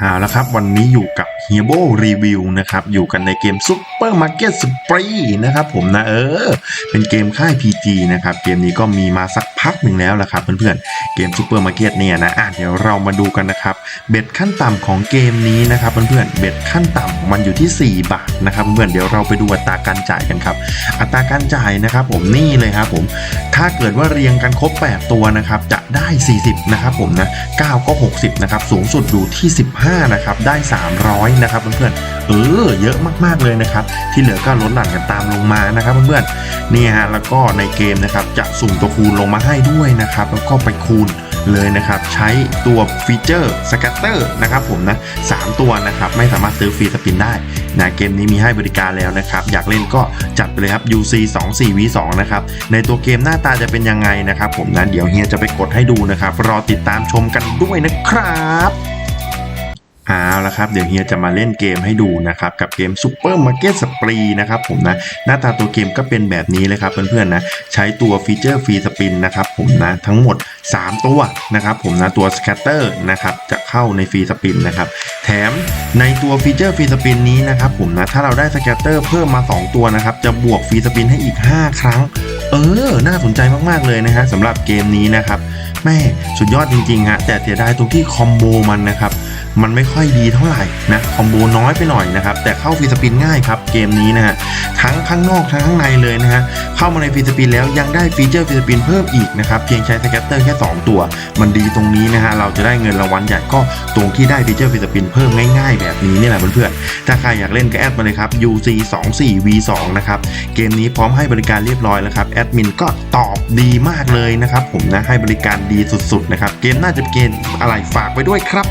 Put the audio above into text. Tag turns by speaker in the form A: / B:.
A: เอาละครับวันนี้อยู่กับเฮียโบรีวิวนะครับ อยู่กันในเกม Super Market Spree นะครับผมนะเออ เป็นเกมค่าย PG นะครับ เกมนี้ก็มีมาสักพักหนึ่งแล้วละครับเพื่อนๆ เกม Super Market เก็ตเนี่ยนะอะเดี๋ยวเรามาดูกันนะครับ เบ็ดขั้นต่ำของเกมนี้นะครับเพื่อนๆ เบ็ดขั้นต่ำมันอยู่ที่ 4 บาทนะครับเพื่อนๆ เดี๋ยวเราไปดูอัตราการจ่ายกันครับ อัตราการจ่ายนะครับผมนี่เลยครับผม ถ้าเกิดว่าเรียงกันครบ 8 ตัวนะครับจะได้ 40 นะครับผมนะ 9 ก็ 60 นะครับ สูงสุดอยู่ที่ 15 นะครับ ได้ 300 นะครับเพื่อนๆเออเยอะมากๆเลยนะครับ ที่เหลือก็ลดหลั่นกันตามลงมานะครับเพื่อนๆนี่ฮะแล้วก็ในเกมนะครับจะสุ่มตัวคูณลงมาให้ด้วยนะครับ แล้วก็ไปคูณเลยนะครับใช้ตัวฟีเจอร์สแกตเตอร์นะครับผมนะ3ตัวนะครับไม่สามารถซื้อฟรีสปินได้ นะเกมนี้มีให้บริการแล้วนะครับ อยากเล่นก็จัดไปเลยครับ UC 2 4 V 2นะครับ ในตัวเกมหน้าตาจะเป็นยังไงนะครับผมนะเดี๋ยวเฮียจะไปกดให้ดูนะครับ รอติดตามชมกันด้วยนะครับเอาละครับเดี๋ยวเฮียจะมาเล่นเกมให้ดูนะครับกับเกม Super Market Spree นะครับผมนะหน้าตาตัวเกมก็เป็นแบบนี้เลยครับเพื่อนๆนะใช้ตัวฟีเจอร์ฟรีสปินนะครับผมนะทั้งหมด 3 ตัวนะครับผมนะตัวสแคตเตอร์นะครับจะเข้าในฟรีสปินนะครับ ถมในตัวฟีเจอร์ฟรีสปินนี้นะครับผมนะ ถ้าเราได้สแกตเตอร์เพิ่มมา 2 ตัวนะครับ จะบวกฟรีสปินให้อีก 5 ครั้ง เออ น่าสนใจมาก ๆ เลยนะฮะสำหรับเกมนี้นะครับ แม่สุดยอดจริง ๆ ฮะ แต่เสียดายตรงที่คอมโบมันนะครับ มันไม่ค่อยดีเท่าไหร่นะคอมโบน้อยไปหน่อยนะครับแต่เข้าฟรีสปินง่ายครับเกมนี้นะฮะทั้งข้างนอกทั้งข้างในเลยนะฮะเข้ามาในฟรีสปินแล้วยังได้ฟีเจอร์ฟรีสปินเพิ่มอีกนะครับเพียงใช้สแกตเตอร์แค่ 2 ตัว มันดีตรงนี้นะฮะเราจะได้เงินรางวัลใหญ่ก็ตรงที่ได้ฟีเจอร์ฟรีสปินเพิ่มง่ายๆ แบบนี้นี่แหละเพื่อนๆถ้าใครอยากเล่นก็แอดมาเลยครับ UC 2 4 V 2นะครับเกมนี้พร้อมให้บริการเรียบร้อยแล้วครับแอดมินก็ตอบดีมากเลยนะครับผมนะให้บริการดีสุดๆนะครับเกมน่าจะเป็นเกมอะไรฝากไว้ด้วยครับ